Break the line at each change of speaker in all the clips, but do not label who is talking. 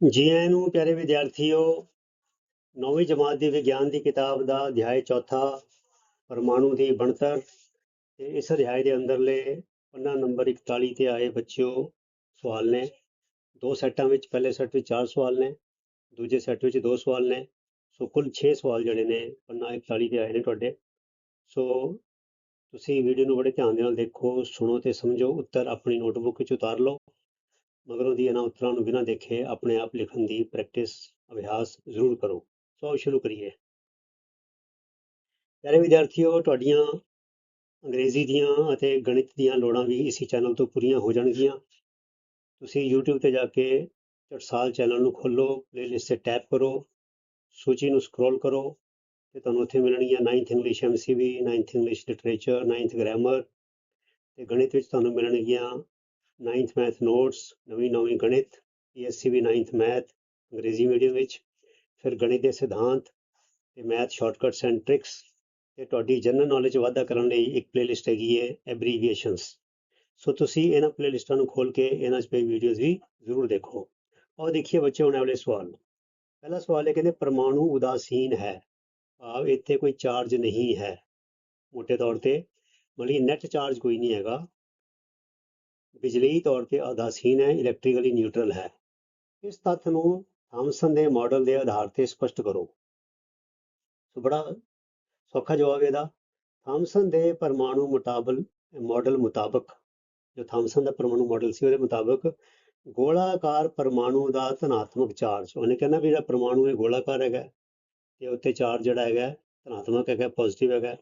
ਜੀ ਆਇਆਂ ਨੂੰ ਪਿਆਰੇ ਵਿਦਿਆਰਥੀਓ, ਨੌਵੀਂ ਜਮਾਤ ਦੀ ਵਿਗਿਆਨ ਦੀ ਕਿਤਾਬ ਦਾ ਅਧਿਆਇ ਚੌਥਾ ਪਰਮਾਣੂ ਦੀ ਬਣਤਰ ਤੇ ਇਸ ਅਧਿਆਇ ਦੇ ਅੰਦਰਲੇ ਪੰਨਾ ਨੰਬਰ 41 ਤੇ ਆਏ ਬੱਚਿਓ ਸਵਾਲ ਨੇ। ਦੋ ਸੈੱਟਾਂ ਵਿੱਚ ਪਹਿਲੇ ਸੈੱਟ ਵਿੱਚ ਚਾਰ ਸਵਾਲ ਨੇ, ਦੂਜੇ ਸੈੱਟ ਵਿੱਚ ਦੋ ਸਵਾਲ ਨੇ। ਸੋ ਕੁੱਲ 6 ਸਵਾਲ ਜਿਹੜੇ ਨੇ ਪੰਨਾ 41 ਤੇ ਆਏ ਨੇ ਤੁਹਾਡੇ। ਸੋ ਤੁਸੀਂ ਵੀਡੀਓ ਨੂੰ ਬੜੇ ਧਿਆਨ ਦੇ ਨਾਲ ਦੇਖੋ, ਸੁਣੋ ਤੇ ਸਮਝੋ, ਉੱਤਰ ਆਪਣੀ ਨੋਟਬੁੱਕ ਵਿੱਚ ਉਤਾਰ ਲਓ। ਮਗਰੋਂ ਦੀ ਇਹਨਾਂ ਉੱਤਰਾਂ ਨੂੰ ਬਿਨਾਂ ਦੇਖੇ ਆਪਣੇ ਆਪ ਲਿਖਣ ਦੀ ਪ੍ਰੈਕਟਿਸ ਅਭਿਆਸ ਜ਼ਰੂਰ ਕਰੋ। ਸੋ ਸ਼ੁਰੂ ਕਰੀਏ। ਪਿਆਰੇ ਵਿਦਿਆਰਥੀਓ, ਤੁਹਾਡੀਆਂ ਅੰਗਰੇਜ਼ੀ ਦੀਆਂ ਅਤੇ ਗਣਿਤ ਦੀਆਂ ਲੋੜਾਂ ਵੀ ਇਸੇ ਚੈਨਲ ਤੋਂ ਪੂਰੀਆਂ ਹੋ ਜਾਣਗੀਆਂ। ਤੁਸੀਂ YouTube ਤੇ ਜਾ ਕੇ ਟਕਸਾਲ ਚੈਨਲ ਨੂੰ ਖੋਲੋ ਪਲੇਲਿਸਟ ਤੇ ਟੈਪ ਕਰੋ, ਸੂਚੀ ਨੂੰ ਸਕਰੋਲ ਕਰੋ ਤੇ ਤੁਹਾਨੂੰ ਉੱਥੇ ਮਿਲਣਗੀਆਂ 9th English MCV 9th English literature 9th grammar ਤੇ ਗਣਿਤ ਵਿੱਚ ਤੁਹਾਨੂੰ ਮਿਲਣਗੀਆਂ 9th ਮੈਥ ਨੋਟਸ ਨਵੀਂ ਨਵੀਂ ਗਣਿਤ PSCB 9th ਮੈਥ ਅੰਗਰੇਜ਼ੀ ਮੀਡੀਅਮ ਵਿੱਚ, ਫਿਰ ਗਣਿਤ ਦੇ ਸਿਧਾਂਤ ਤੇ ਮੈਥ ਸ਼ਾਰਟਕਟਸ ਐਂਡ ਟ੍ਰਿਕਸ ਤੇ ਤੁਹਾਡੀ ਜਨਰਲ ਨੌਲੇਜ ਵਾਧਾ ਕਰਨ ਲਈ ਇੱਕ ਪਲੇਲਿਸਟ ਹੈਗੀ ਹੈ ਐਬਰੀਵੀਏਸ਼ਨਸ ਸੋ ਤੁਸੀਂ ਇਹਨਾਂ ਪਲੇਲਿਸਟਾਂ ਨੂੰ ਖੋਲ ਕੇ ਇਹਨਾਂ 'ਚ ਪਈ ਵੀਡੀਓਜ਼ ਵੀ ਜ਼ਰੂਰ ਦੇਖੋ। ਔਰ ਦੇਖੀਏ ਬੱਚੇ ਹੁਣ ਵਾਲੇ ਸਵਾਲ। ਪਹਿਲਾ ਸਵਾਲ ਹੈ, ਕਹਿੰਦੇ ਪਰਮਾਣੂ ਉਦਾਸੀਨ ਹੈ। ਭਾਵ ਇੱਥੇ ਕੋਈ ਚਾਰਜ ਨਹੀਂ ਹੈ। ਮੋٹے ਤੌਰ ਤੇ, ਮਤਲਬ ਨੈਟ ਚਾਰਜ ਕੋਈ ਨਹੀਂ ਹੈਗਾ। ਬਿਜਲੀ ਤੌਰ ਤੇ ਉਦਾਸੀਨ ਹੈ ਇਲੈਕਟ੍ਰੀਕਲੀ ਨਿਊਟਰਲ ਹੈ। ਇਸ ਤੱਥ ਨੂੰ ਥਾਮਸਨ ਦੇ ਮਾਡਲ ਦੇ ਆਧਾਰ ਤੇ ਸਪਸ਼ਟ ਕਰੋ। ਸੋ ਬੜਾ ਸੌਖਾ ਜਵਾਬ ਇਹਦਾ। ਥਾਮਸਨ ਦੇ ਪਰਮਾਣੂ ਮੁਤਾਬਲ ਮਾਡਲ ਮੁਤਾਬਕ, ਜੋ ਥਾਮਸਨ ਦਾ ਪਰਮਾਣੂ ਮਾਡਲ ਸੀ, ਉਹਦੇ ਮੁਤਾਬਕ ਗੋਲਾਕਾਰ ਪਰਮਾਣੂ ਦਾ ਧਨਾਤਮਕ ਚਾਰਜ, ਉਹਨੇ ਕਹਿੰਦਾ ਵੀ ਜਿਹੜਾ ਪਰਮਾਣੂ ਇਹ ਗੋਲਾਕਾਰ ਹੈਗਾ ਤੇ ਉੱਤੇ ਚਾਰਜ ਜਿਹੜਾ ਹੈਗਾ ਧਨਾਤਮਕ ਹੈਗਾ ਪੋਜ਼ਿਟਿਵ ਹੈਗਾ।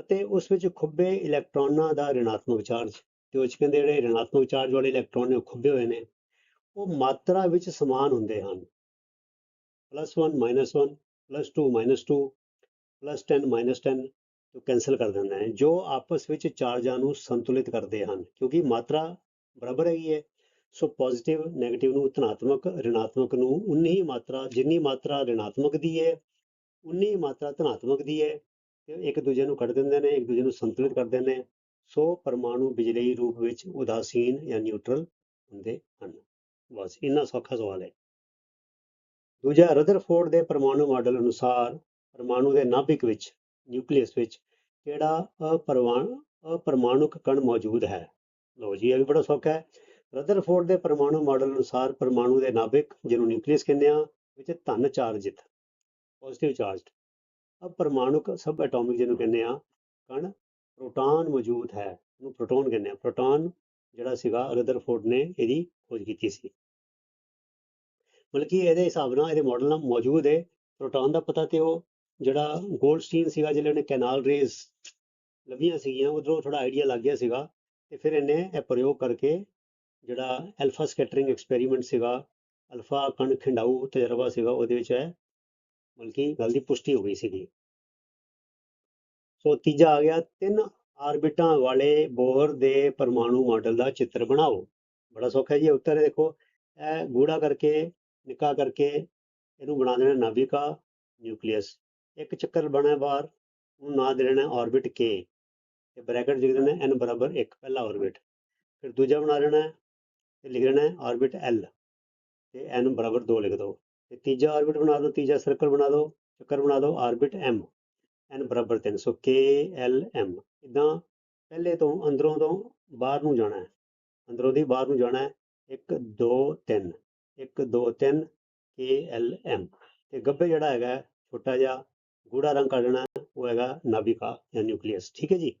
ਅਤੇ ਉਸ ਵਿੱਚ ਖੁੱਬੇ ਇਲੈਕਟ੍ਰੋਨਾਂ ਦਾ ਰਿਣਾਤਮਕ ਚਾਰਜ। ਤੇ ਉਹ 'ਚ ਕਹਿੰਦੇ ਜਿਹੜੇ ਰਿਣਾਤਮਕ ਚਾਰਜ ਵਾਲੇ ਇਲੈਕਟ੍ਰੋਨ ਨੇ ਉਹ ਖੁੱਬੇ ਹੋਏ ਨੇ, ਉਹ ਮਾਤਰਾ ਵਿੱਚ ਸਮਾਨ ਹੁੰਦੇ ਹਨ। Plus 1 minus 1 plus 2 minus 2 plus 10 minus 10 ਤੋਂ ਕੈਨਸਲ ਕਰ ਦਿੰਦਾ ਹੈ, ਜੋ ਆਪਸ ਵਿੱਚ ਚਾਰਜਾਂ ਨੂੰ ਸੰਤੁਲਿਤ ਕਰਦੇ ਹਨ, ਕਿਉਂਕਿ ਮਾਤਰਾ ਬਰਾਬਰ ਹੈਗੀ ਹੈ, ਸੋ ਪੋਜ਼ਿਟਿਵ 네ਗੇਟਿਵ ਨੂੰ ਧਨਾਤਮਕ ਰਿਣਾਤਮਕ ਨੂੰ ਉਨੀ ਮਾਤਰਾ, ਜਿੰਨੀ ਮਾਤਰਾ ਰਿਣਾਤਮਕ ਦੀ ਹੈ, ਉਨੀ ਮਾਤਰਾ ਧਨਾਤਮਕ ਦੀ ਹੈ, ਤੇ ਇੱਕ ਦੂਜੇ ਨੂੰ ਕੱਢ ਦਿੰਦੇ ਨੇ, ਇੱਕ ਦੂਜੇ ਨੂੰ ਸੰਤੁਲਿਤ ਕਰਦੇ ਨੇ। ਸੋ ਪਰਮਾਣੂ ਬਿਜਲਈ ਰੂਪ ਵਿੱਚ ਉਦਾਸੀਨ ਜਾਂ ਨਿਊਟਰਲ ਹੁੰਦੇ ਹਨ। ਬਸ ਇੰਨਾ ਸੌਖਾ ਸਵਾਲ ਹੈ। ਦੂਜਾ ਰਦਰਫੋਰਡ ਦੇ ਪਰਮਾਣੂ ਮਾਡਲ ਅਨੁਸਾਰ ਪਰਮਾਣੂ ਦੇ ਨਾਭਿਕ ਵਿੱਚ ਨਿਊਕਲੀਅਸ ਵਿੱਚ ਕਿਹੜਾ ਅਪਰਮਾਣੂ ਅਪਰਮਾਣੁਕ ਕਣ ਮੌਜੂਦ ਹੈ? ਲੋ ਜੀ, ਇਹ ਵੀ ਬੜਾ ਸੌਖਾ ਹੈ। ਰਦਰਫੋਰਡ ਦੇ ਪਰਮਾਣੂ ਮਾਡਲ ਅਨੁਸਾਰ ਪਰਮਾਣੂ ਦੇ ਨਾਭਿਕ, ਜਿਹਨੂੰ ਨਿਊਕਲੀਅਸ ਕਹਿੰਦੇ ਆ ਵਿੱਚ ਧਨ ਚਾਰਜਿਤ ਪੋਜ਼ਿਟਿਵ ਚਾਰਜਡ ਅਪਰਮਾਣੁਕ ਸਬ ਐਟੋਮਿਕ ਜਿਹਨੂੰ ਕਹਿੰਦੇ ਆ ਕਣ ਪ੍ਰੋਟਾਨ ਮੌਜੂਦ ਹੈ, ਉਹਨੂੰ ਪ੍ਰੋਟੋਨ ਕਹਿੰਦੇ ਆ। ਪ੍ਰੋਟਾਨ ਜਿਹੜਾ ਸੀਗਾ ਰਦਰਫੋਰਡ ਨੇ ਇਹਦੀ ਖੋਜ ਕੀਤੀ ਸੀ। ਬਲਕਿ ਇਹਦੇ ਹਿਸਾਬ ਨਾਲ ਇਹਦੇ ਮਾਡਲ ਨਾਲ ਮੌਜੂਦ ਹੈ। ਪ੍ਰੋਟਾਨ ਦਾ ਪਤਾ ਤੇ ਉਹ ਜਿਹੜਾ ਗੋਲਡਸਟੀਨ ਸੀਗਾ ਜਿਹੜੇ ਨੇ ਕੈਨਾਲ ਰੇਜ਼ ਲੱਭੀਆਂ ਸੀਗੀਆਂ, ਉਧਰੋਂ ਥੋੜਾ ਆਈਡੀਆ ਲੱਗ ਗਿਆ ਸੀਗਾ ਤੇ ਫਿਰ ਇਹਨੇ ਇਹ ਪ੍ਰਯੋਗ ਕਰਕੇ ਜਿਹੜਾ ਅਲਫਾ ਸਕੈਟਰਿੰਗ ਐਕਸਪੈਰੀਮੈਂਟ ਸੀਗਾ ਅਲਫਾ ਕਣ ਖਿੰਡਾਊ ਤਜਰਬਾ ਸੀਗਾ, ਉਹਦੇ ਵਿੱਚ ਹੈ ਬਲਕਿ ਗੱਲ ਦੀ ਪੁਸ਼ਟੀ ਹੋ ਗਈ ਸੀਗੀ। ਸੋ ਤੀਜਾ ਆ ਗਿਆ, ਤਿੰਨ ਆਰਬਿਟਾਂ ਵਾਲੇ ਬੋਹਰ ਦੇ ਪਰਮਾਣੂ ਮਾਡਲ ਦਾ ਚਿੱਤਰ ਬਣਾਓ। ਬੜਾ ਸੌਖਾ ਹੈ ਜੀ ਉੱਤਰ ਦੇਖੋ। ਇਹ ਗੂੜਾ ਕਰਕੇ, ਨਿੱਕਾ ਕਰਕੇ ਇਹਨੂੰ ਬਣਾ ਦੇਣਾ ਨਾਭਿਕਾ ਨਿਊਕਲੀਅਸ। ਇੱਕ ਚੱਕਰ ਬਣਾ ਬਾਹਰ, ਉਹਨੂੰ ਨਾਂ ਦੇ ਦੇਣਾ ਆਰਬਿਟ k ਤੇ ਬ੍ਰੈਕਟ ਲਿਖ ਦੇਣਾ n ਬਰਾਬਰ 1 ਪਹਿਲਾ ਆਰਬਿਟ। ਫਿਰ ਦੂਜਾ ਬਣਾ ਲੈਣਾ ਹੈ ਤੇ ਲਿਖ ਲੈਣਾ ਹੈ ਆਰਬਿਟ l ਤੇ n ਬਰਾਬਰ 2 ਲਿਖ ਦਿਓ ਤੇ ਤੀਜਾ ਆਰਬਿਟ ਬਣਾ ਦਿਓ ਤੀਜਾ ਸਰਕਲ ਬਣਾ ਦਿਓ ਚੱਕਰ ਬਣਾ ਦਿਓ ਆਰਬਿਟ m n ਬਰਾਬਰ 3 ਸੋ k, l, m ਇਦਾਂ ਪਹਿਲੇ ਤੋਂ ਅੰਦਰੋਂ ਤੋਂ ਬਾਹਰ ਨੂੰ ਜਾਣਾ ਹੈ। ਅੰਦਰੋਂ ਦੀ ਬਾਹਰ ਨੂੰ ਜਾਣਾ ਹੈ। 1 2 3 1 2 3 k, l, m ਤੇ ਗੱਭੇ ਜਿਹੜਾ ਹੈਗਾ ਛੋਟਾ ਜਿਹਾ ਗੂੜਾ ਰੰਗ ਕਰ ਦੇਣਾ ਉਹ ਹੈਗਾ ਨਾਭਿਕਾ ਜਾਂ ਨਿਊਕਲੀਅਸ, ਠੀਕ ਹੈ ਜੀ?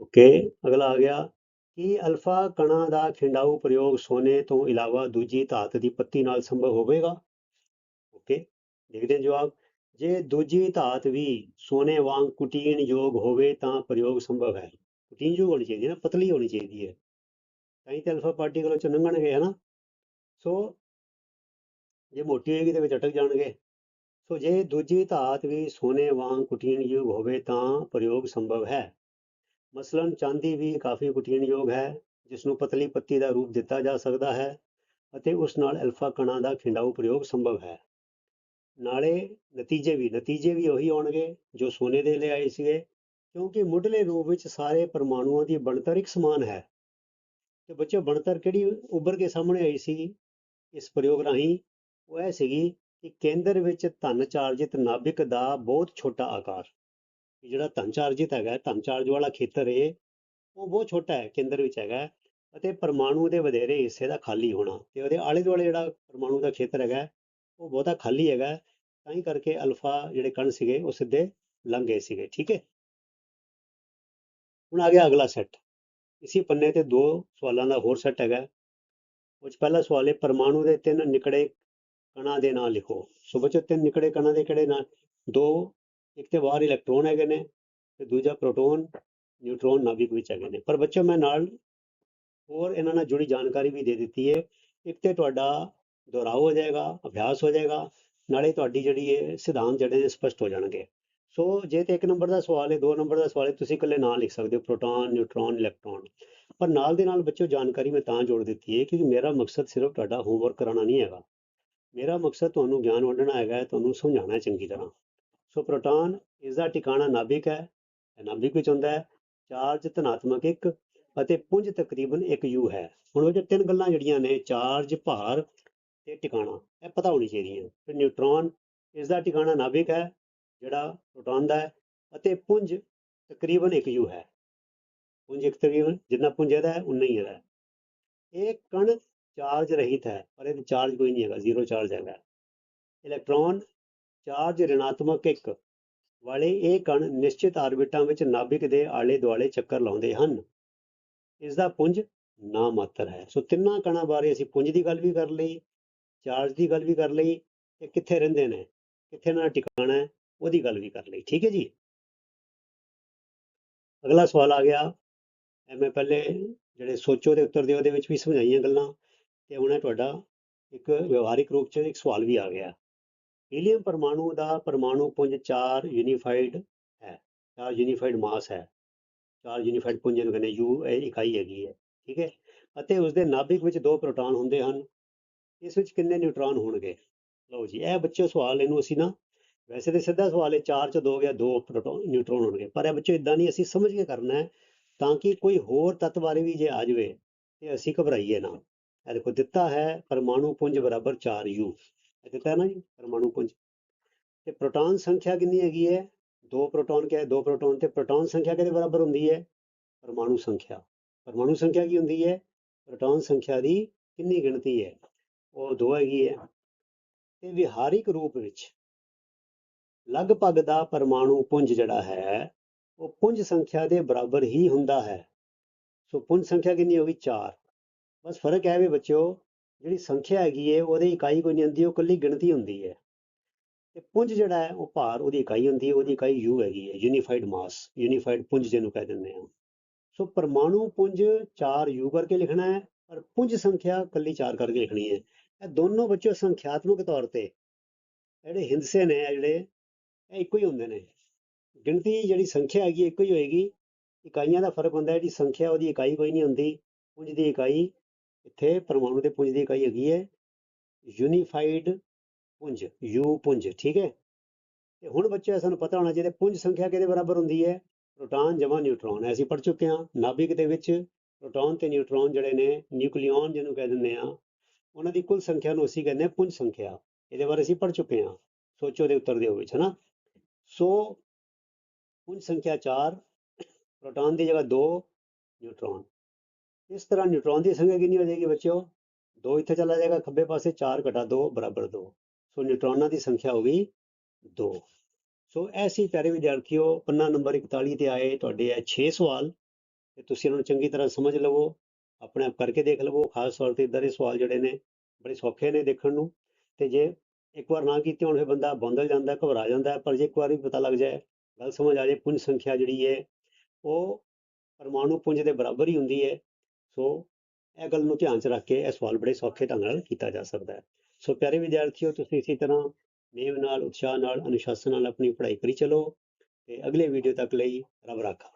ਓਕੇ, ਅਗਲਾ ਆ ਗਿਆ। ਕੀ ਅਲਫਾ ਕਣਾਂ ਦਾ ਖਿੰਡਾਊ ਪ੍ਰਯੋਗ ਸੋਨੇ ਤੋਂ ਇਲਾਵਾ ਦੂਜੀ ਧਾਤ ਦੀ ਪੱਤੀ ਨਾਲ ਸੰਭਵ ਹੋਵੇਗਾ। ਓਕੇ ਦੇਖਦੇ ਹਾਂ ਜਵਾਬ, ਜੇ ਦੂਜੀ ਧਾਤ ਵੀ ਸੋਨੇ ਵਾਂਗ ਕੁਟੀਨ ਯੋਗ ਹੋਵੇ ਤਾਂ ਪ੍ਰਯੋਗ ਸੰਭਵ ਹੈ। ਕੁਟੀਨ ਯੋਗ ਹੋਣੀ ਚਾਹੀਦੀ ਹੈ ਨਾ, ਪਤਲੀ ਹੋਣੀ ਚਾਹੀਦੀ ਹੈ। ਤਾਂ ਹੀ ਤੇ ਅਲਫਾ ਪਾਰਟੀਕਲ ਚ ਲੰਘਣਗੇ ਨਾ? ਸੋ ਜੇ ਮੋਟੀ ਹੋਏਗੀ ਤੇ ਵਿੱਚ ਅਟਕ ਜਾਣਗੇ। ਸੋ ਜੇ ਦੂਜੀ ਧਾਤ ਵੀ ਸੋਨੇ ਵਾਂਗ ਕੁਟੀਨ ਕੁਟੀਨਯੋਗ ਹੋਵੇ ਤਾਂ ਪ੍ਰਯੋਗ ਸੰਭਵ ਹੈ। ਮਸਲਨ ਚਾਂਦੀ ਵੀ ਕਾਫੀ ਕੁਟੀਨਯੋਗ ਹੈ ਜਿਸ ਨੂੰ ਪਤਲੀ ਪੱਤੀ ਦਾ ਰੂਪ ਦਿੱਤਾ ਜਾ ਸਕਦਾ ਹੈ ਅਤੇ ਉਸ ਨਾਲ ਅਲਫਾ ਕਣਾਂ ਦਾ ਖਿੰਡਾਊ ਪ੍ਰਯੋਗ ਸੰਭਵ ਹੈ। ਨਾਲੇ ਨਤੀਜੇ ਵੀ ਨਤੀਜੇ ਵੀ ਉਹੀ ਆਉਣਗੇ ਜੋ ਸੋਨੇ ਦੇ ਲਈ ਆਏ ਸੀਗੇ, ਕਿਉਂਕਿ ਮੁੱਢਲੇ ਰੂਪ ਵਿੱਚ ਸਾਰੇ ਪਰਮਾਣੂਆਂ ਦੀ ਬਣਤਰ ਇੱਕ ਸਮਾਨ ਹੈ। ਤੇ ਬੱਚੇ ਬਣਤਰ ਕਿਹੜੀ ਉੱਭਰ ਕੇ ਸਾਹਮਣੇ ਆਈ ਸੀ? ਇਸ ਪ੍ਰਯੋਗ ਰਾਹੀਂ ਉਹ ਇਹ ਸੀਗੀ ਕਿ ਕੇਂਦਰ ਵਿੱਚ ਧਨ ਚਾਰਜਿਤ ਨਾਭਿਕ ਦਾ ਬਹੁਤ ਛੋਟਾ ਆਕਾਰ ਜਿਹੜਾ ਧਨ ਚਾਰਜਿਤ ਹੈਗਾ, ਧਨ ਚਾਰਜ ਵਾਲਾ ਖੇਤਰ ਹੈ ਉਹ ਬਹੁਤ ਛੋਟਾ ਹੈ, ਕੇਂਦਰ ਵਿੱਚ ਹੈਗਾ ਅਤੇ ਪਰਮਾਣੂ ਦੇ ਵਧੇਰੇ ਹਿੱਸੇ ਦਾ ਖਾਲੀ ਹੋਣਾ, ਤੇ ਉਹਦੇ ਆਲੇ ਦੁਆਲੇ ਜਿਹੜਾ ਪਰਮਾਣੂ ਦਾ ਖੇਤਰ ਹੈਗਾ ਉਹ ਬਹੁਤਾ ਖਾਲੀ ਹੈਗਾ, ਤਾਂ ਹੀ ਕਰਕੇ ਅਲਫਾ ਜਿਹੜੇ ਕਣ ਸੀਗੇ ਉਹ ਸਿੱਧੇ ਲੰਘ ਗਏ ਸੀਗੇ, ਠੀਕ ਹੈ? ਹੁਣ ਆ ਗਿਆ ਅਗਲਾ ਸੈੱਟ ਇਸੇ ਪੰਨੇ ਤੇ ਦੋ ਸਵਾਲਾਂ ਦਾ ਹੋਰ ਸੈੱਟ ਹੈਗਾ। ਉਹ 'ਚ ਪਹਿਲਾ ਸਵਾਲ ਹੈ, ਪਰਮਾਣੂ ਦੇ ਤਿੰਨ ਨਿਕੜੇ ਕਣਾਂ ਦੇ ਨਾਂ ਲਿਖੋ। ਸੋ ਬੱਚੋ ਤਿੰਨ ਨਿਕੜੇ ਕਣਾਂ ਦੇ ਕਿਹੜੇ ਨਾਂ? ਦੋ, ਇੱਕ ਤੇ ਬਾਹਰ ਇਲੈਕਟ੍ਰੋਨ ਹੈਗੇ ਨੇ ਤੇ ਦੂਜਾ ਪ੍ਰੋਟੋਨ ਨਿਊਟ੍ਰੋਨ ਨਾਭਿਕ ਵਿੱਚ ਹੈਗੇ ਨੇ। ਪਰ ਬੱਚੋ ਮੈਂ ਨਾਲ ਹੋਰ ਇਹਨਾਂ ਨਾਲ ਜੁੜੀ ਜਾਣਕਾਰੀ ਵੀ ਦੇ ਦਿੱਤੀ ਹੈ। ਇੱਕ ਤੇ ਤੁਹਾਡਾ ਦੁਹਰਾਓ ਹੋ ਜਾਏਗਾ, ਅਭਿਆਸ ਹੋ ਜਾਏਗਾ, ਨਾਲੇ ਤੁਹਾਡੀ ਜਿਹੜੀ ਇਹ ਸਿਧਾਂਤ ਜਿਹੜੇ ਨੇ ਸਪਸ਼ਟ ਹੋ ਜਾਣਗੇ। ਸੋ ਜੇ ਤੇ ਇੱਕ ਨੰਬਰ ਦਾ ਸਵਾਲ ਹੈ, ਦੋ ਨੰਬਰ ਦਾ ਸਵਾਲ ਹੈ, ਤੁਸੀਂ ਇਕੱਲੇ ਨਾਂ ਲਿਖ ਸਕਦੇ ਹੋ, ਪ੍ਰੋਟਾਨ, ਨਿਊਟ੍ਰੋਨ, ਇਲੈਕਟ੍ਰੋਨ। ਪਰ ਨਾਲ ਦੇ ਨਾਲ ਬੱਚੋ ਜਾਣਕਾਰੀ ਮੈਂ ਤਾਂ ਜੋੜ ਦਿੱਤੀ ਹੈ ਕਿਉਂਕਿ ਮੇਰਾ ਮਕਸਦ ਸਿਰਫ ਤੁਹਾਡਾ ਹੋਮਵਰਕ ਕਰਾਉਣਾ ਨਹੀਂ ਹੈਗਾ। ਮੇਰਾ ਮਕਸਦ ਤੁਹਾਨੂੰ ਗਿਆਨ ਵੰਡਣਾ ਹੈਗਾ ਤੁਹਾਨੂੰ ਸਮਝਾਉਣਾ ਚੰਗੀ ਤਰ੍ਹਾਂ। ਸੋ ਪ੍ਰੋਟਾਨ ਇਸ ਦਾ ਟਿਕਾਣਾ ਨਾਭਿਕ ਹੈ ਨਾਭਿਕ ਵਿੱਚ ਹੁੰਦਾ ਹੈ, ਚਾਰਜ ਧਨਾਤਮਕ ਇੱਕ ਅਤੇ ਪੁੰਜ ਤਕਰੀਬਨ 1 ਯੂ ਹੈ। ਹੁਣ ਉਹ ਤਿੰਨ ਗੱਲਾਂ ਜਿਹੜੀਆਂ ਨੇ, ਚਾਰਜ, ਭਾਰ ਤੇ ਟਿਕਾਣਾ, ਇਹ ਪਤਾ ਹੋਣੀ ਚਾਹੀਦੀਆਂ ਫਿਰ ਨਿਊਟ੍ਰੋਨ ਇਸ ਦਾ ਟਿਕਾਣਾ ਨਾਭਿਕ ਹੈ, ਜਿਹੜਾ ਪ੍ਰੋਟੋਨ ਦਾ ਹੈ, ਅਤੇ ਪੁੰਜ ਤਕਰੀਬਨ 1 ਯੂ ਹੈ। ਪੁੰਜ ਇੱਕ ਤਕਰੀਬਨ, ਜਿੰਨਾ ਪੁੰਜ ਇਹਦਾ ਹੈ ਉਨਾ ਹੀ ਇਹਦਾ ਹੈ। ਇਹ ਕਣ ਚਾਰਜ ਰਹਿਤ ਹੈ, ਪਰ ਇਹਦੇ ਚਾਰਜ ਕੋਈ ਨਹੀਂ ਹੈਗਾ, ਜ਼ੀਰੋ ਚਾਰਜ ਹੈਗਾ। ਇਲੈਕਟ੍ਰੋਨ ਚਾਰਜ ਰਿਣਾਤਮਕ ਇੱਕ, ਵਾਲੇ ਇਹ ਕਣ ਨਿਸ਼ਚਿਤ ਆਰਬਿਟਾਂ ਵਿੱਚ ਨਾਭਿਕ ਦੇ ਆਲੇ ਦੁਆਲੇ ਚੱਕਰ ਲਾਉਂਦੇ ਹਨ। ਇਸ ਦਾ ਪੁੰਜ ਨਾ ਮਾਤਰ ਹੈ। ਸੋ ਤਿੰਨਾਂ ਕਣਾਂ ਬਾਰੇ ਅਸੀਂ ਪੁੰਜ ਦੀ ਗੱਲ ਵੀ ਕਰ ਲਈ। ਚਾਰਜ ਦੀ ਗੱਲ ਵੀ ਕਰ ਲਈ ਤੇ ਕਿੱਥੇ ਰਹਿੰਦੇ ਨੇ, ਕਿੱਥੇ ਇਹਨਾਂ ਟਿਕਾਣਾ ਹੈ, ਉਹਦੀ ਗੱਲ ਵੀ ਕਰ ਲਈ, ਠੀਕ ਹੈ ਜੀ? ਅਗਲਾ ਸਵਾਲ ਆ ਗਿਆ ਮੈਂ ਪਹਿਲੇ ਜਿਹੜੇ ਸੋਚੋ ਦੇ ਉੱਤਰ ਦਿਓ ਦੇ ਵਿੱਚ ਵੀ ਸਮਝਾਈਆਂ ਗੱਲਾਂ, ਤੇ ਹੁਣ ਤੁਹਾਡਾ ਇੱਕ ਵਿਵਹਾਰਿਕ ਰੂਪ 'ਚ ਇੱਕ ਸਵਾਲ ਵੀ ਆ ਗਿਆ। ਹੀਲੀਅਮ ਪਰਮਾਣੂ ਦਾ ਪਰਮਾਣੂ ਪੁੰਜ 4 ਯੂਨੀਫਾਈਡ ਹੈ 4 ਯੂਨੀਫਾਈਡ ਮਾਸ ਹੈ 4 ਯੂਨੀਫਾਈਡ ਪੁੰਜ ਨੂੰ ਕਹਿੰਦੇ ਯੂ, ਇਹ ਇਕਾਈ ਹੈਗੀ ਹੈ, ਠੀਕ ਹੈ? ਅਤੇ ਉਸ ਦੇ ਨਾਭਿਕ ਵਿੱਚ ਦੋ ਪ੍ਰੋਟਾਨ ਹੁੰਦੇ ਹਨ ਇਸ ਵਿੱਚ ਕਿੰਨੇ ਨਿਊਟ੍ਰੋਨ ਹੋਣਗੇ? ਲਓ ਜੀ, ਇਹ ਬੱਚੇ ਸਵਾਲ ਇਹਨੂੰ ਅਸੀਂ ਨਾ ਵੈਸੇ ਤੇ ਸਿੱਧਾ ਸਵਾਲ ਹੈ 4 ਚ 2 ਗਿਆ 2 ਪ੍ਰੋਟੋਨ ਨਿਊਟ੍ਰੋਨ ਹੋਣਗੇ, ਪਰ ਇਹ ਬੱਚੇ ਇਦਾਂ ਨਹੀਂ, ਅਸੀਂ ਸਮਝ ਕੇ ਕਰਨਾ ਹੈ ਤਾਂ ਕਿ ਕੋਈ ਹੋਰ ਤੱਤ ਬਾਰੇ ਵੀ ਜੇ ਆ ਜਾਵੇ ਤੇ ਅਸੀਂ ਘਬਰਾਈਏ ਨਾ। ਇਹ ਦੇਖੋ, ਦਿੱਤਾ ਹੈ ਪਰਮਾਣੂ ਪੁੰਜ ਬਰਾਬਰ 4 ਯੂ। ਇਹ ਦਿੱਤਾ ਹੈ ਨਾ ਜੀ, ਪਰਮਾਣੂ ਪੁੰਜ। ਤੇ ਪ੍ਰੋਟਾਨ ਸੰਖਿਆ ਕਿੰਨੀ ਹੈਗੀ ਹੈ? ਦੋ ਪ੍ਰੋਟੋਨ ਕਿਹਾ ਦੋ ਪ੍ਰੋਟੋਨ ਤੇ ਪ੍ਰੋਟਾਨ ਸੰਖਿਆ ਕਿਹਦੇ ਬਰਾਬਰ ਹੁੰਦੀ ਹੈ? ਪਰਮਾਣੂ ਸੰਖਿਆ। ਪਰਮਾਣੂ ਸੰਖਿਆ ਕੀ ਹੁੰਦੀ ਹੈ? ਪ੍ਰੋਟਾਨ ਸੰਖਿਆ ਦੀ ਕਿੰਨੀ ਗਿਣਤੀ ਹੈ? ਉਹ ਦੋ ਹੈਗੀ ਹੈ। ਤੇ ਵਿਹਾਰਿਕ ਰੂਪ ਵਿੱਚ ਲਗਭਗ ਦਾ ਪਰਮਾਣੂ ਪੁੰਜ ਜਿਹੜਾ ਹੈ, ਉਹ ਪੁੰਜ ਸੰਖਿਆ ਦੇ ਬਰਾਬਰ ਹੀ ਹੁੰਦਾ ਹੈ। ਸੋ ਪੁੰਜ ਸੰਖਿਆ ਕਿੰਨੀ ਹੋ ਗਈ 4 ਬਸ ਫ਼ਰਕ ਹੈ ਵੀ ਬੱਚਿਓ, ਜਿਹੜੀ ਸੰਖਿਆ ਹੈਗੀ ਹੈ, ਉਹਦੀ ਇਕਾਈ ਕੋਈ ਨਹੀਂ ਹੁੰਦੀ, ਉਹ ਇਕੱਲੀ ਗਿਣਤੀ ਹੁੰਦੀ ਹੈ। ਤੇ ਪੁੰਜ ਜਿਹੜਾ ਹੈ, ਉਹ ਭਾਰ ਉਹਦੀ ਇਕਾਈ ਹੁੰਦੀ ਹੈ, ਉਹਦੀ ਇਕਾਈ ਯੂ ਹੈਗੀ ਹੈ ਯੂਨੀਫਾਈਡ ਮਾਸ ਯੂਨੀਫਾਈਡ ਪੁੰਜ ਜਿਹਨੂੰ ਕਹਿ ਦਿੰਦੇ ਆ ਸੋ ਪਰਮਾਣੂ ਪੁੰਜ 4 ਯੂ ਕਰਕੇ ਲਿਖਣਾ ਹੈ ਪਰ ਪੁੰਜ ਸੰਖਿਆ ਇਕੱਲੀ 4 ਕਰਕੇ ਲਿਖਣੀ ਹੈ। ਇਹ ਦੋਨੋਂ ਬੱਚੇ ਸੰਖਿਆਤਮਕ ਤੌਰ ਤੇ ਜਿਹੜੇ ਹਿੰਸੇ ਨੇ ਜਿਹੜੇ, ਇਹ ਇੱਕੋ ਹੀ ਹੁੰਦੇ ਨੇ। ਗਿਣਤੀ ਜਿਹੜੀ ਸੰਖਿਆ ਹੈਗੀ ਇੱਕੋ ਹੀ ਹੋਏਗੀ। ਇਕਾਈਆਂ ਦਾ ਫ਼ਰਕ ਹੁੰਦਾ ਹੈ, ਜਿਹੜੀ ਸੰਖਿਆ ਉਹਦੀ ਇਕਾਈ ਕੋਈ ਨਹੀਂ ਹੁੰਦੀ। ਪੁੰਜ ਦੀ ਇਕਾਈ ਇੱਥੇ ਪਰਮਾਣੂ ਦੇ ਪੁੰਜ ਦੀ ਇਕਾਈ ਹੈਗੀ ਹੈ। ਯੂਨੀਫਾਈਡ ਪੁੰਜ, ਯੂ ਪੁੰਜ, ਠੀਕ ਹੈ? ਤੇ ਹੁਣ ਬੱਚੇ ਸਾਨੂੰ ਪਤਾ ਹੋਣਾ ਚਾਹੀਦਾ ਪੁੰਜ ਸੰਖਿਆ ਕਿਹਦੇ ਬਰਾਬਰ ਹੁੰਦੀ ਹੈ? ਪ੍ਰੋਟਾਨ ਜਮਾ ਨਿਊਟ੍ਰੋਨ ਹੈ ਅਸੀਂ ਪੜ੍ਹ ਚੁੱਕੇ ਹਾਂ ਨਾਭਿਕ ਦੇ ਵਿੱਚ। ਪ੍ਰੋਟੋਨ ਤੇ ਨਿਊਟ੍ਰੋਨ ਜਿਹੜੇ ਨੇ ਨਿਊਕਲੀਓਨ ਜਿਹਨੂੰ ਕਹਿ ਦਿੰਦੇ ਆ, ਉਹਨਾਂ ਦੀ ਕੁੱਲ ਸੰਖਿਆ ਨੂੰ ਅਸੀਂ ਕਹਿੰਦੇ ਹਾਂ ਪੁੰਜ ਸੰਖਿਆ। ਇਹਦੇ ਬਾਰੇ ਅਸੀਂ ਪੜ੍ਹ ਚੁੱਕੇ ਹਾਂ ਸੋਚੋ ਦੇ ਉੱਤਰ ਦੇ ਵਿੱਚ, ਹਨਾ? ਸੋ ਪੁੰਜ ਸੰਖਿਆ 4 ਪ੍ਰੋਟੋਨ ਦੀ ਜਗ੍ਹਾ 2 ਨਿਊਟ੍ਰੋਨ ਇਸ ਤਰ੍ਹਾਂ ਨਿਊਟ੍ਰੋਨ ਦੀ ਸੰਖਿਆ ਕਿੰਨੀ ਹੋ ਜਾਏਗੀ ਬੱਚਿਓ? 2 ਇੱਥੇ ਚਲਾ ਜਾਏਗਾ, ਖੱਬੇ ਪਾਸੇ 4 ਘਟਾ 2 ਬਰਾਬਰ 2 ਸੋ ਨਿਊਟ੍ਰੋਨਾਂ ਦੀ ਸੰਖਿਆ ਹੋ ਗਈ 2 ਸੋ ਐਸੀ ਪਿਆਰੇ ਵਿਦਿਆਰਥੀਓ, ਪੰਨਾ ਨੰਬਰ 41 ਤੇ ਆਏ ਤੁਹਾਡੇ ਇਹ 6 ਸਵਾਲ। ਤੇ ਤੁਸੀਂ ਇਹਨਾਂ ਨੂੰ ਚੰਗੀ ਤਰ੍ਹਾਂ ਸਮਝ ਲਵੋ, ਆਪਣੇ ਆਪ ਕਰਕੇ ਦੇਖ ਲਵੋ। ਖਾਸ ਤੌਰ ਤੇ ਇਦਾਂ ਦੇ ਸਵਾਲ ਜਿਹੜੇ ਨੇ, ਬੜੇ ਸੌਖੇ ਨੇ ਦੇਖਣ ਨੂੰ। ਤੇ ਜੇ ਇੱਕ ਵਾਰ ਨਾ ਕੀਤੇ ਹੋਣ, ਫਿਰ ਬੰਦਾ ਬੰਦਲ ਜਾਂਦਾ, ਘਬਰਾ ਜਾਂਦਾ ਪਰ ਜੇ ਇੱਕ ਵਾਰੀ ਪਤਾ ਲੱਗ ਜਾਏ, ਗੱਲ ਸਮਝ ਆ ਜਾਏ, ਪੁੰਜ ਸੰਖਿਆ ਜਿਹੜੀ ਹੈ, ਉਹ ਪਰਮਾਣੂ ਪੁੰਜ ਦੇ ਬਰਾਬਰ ਹੀ ਹੁੰਦੀ ਹੈ। ਸੋ ਇਹ ਗੱਲ ਨੂੰ ਧਿਆਨ 'ਚ ਰੱਖ ਕੇ ਇਹ ਸਵਾਲ ਬੜੇ ਸੌਖੇ ਢੰਗ ਨਾਲ ਕੀਤਾ ਜਾ ਸਕਦਾ ਹੈ। ਸੋ ਪਿਆਰੇ ਵਿਦਿਆਰਥੀਓ, ਤੁਸੀਂ ਇਸੇ ਤਰ੍ਹਾਂ ਨੇਮ ਨਾਲ, ਉਤਸ਼ਾਹ ਨਾਲ, ਅਨੁਸ਼ਾਸਨ ਨਾਲ ਆਪਣੀ ਪੜ੍ਹਾਈ ਕਰੀ ਚਲੋ। ਤੇ ਅਗਲੇ ਵੀਡੀਓ ਤੱਕ ਲਈ ਰੱਬ ਰਾਖਾ।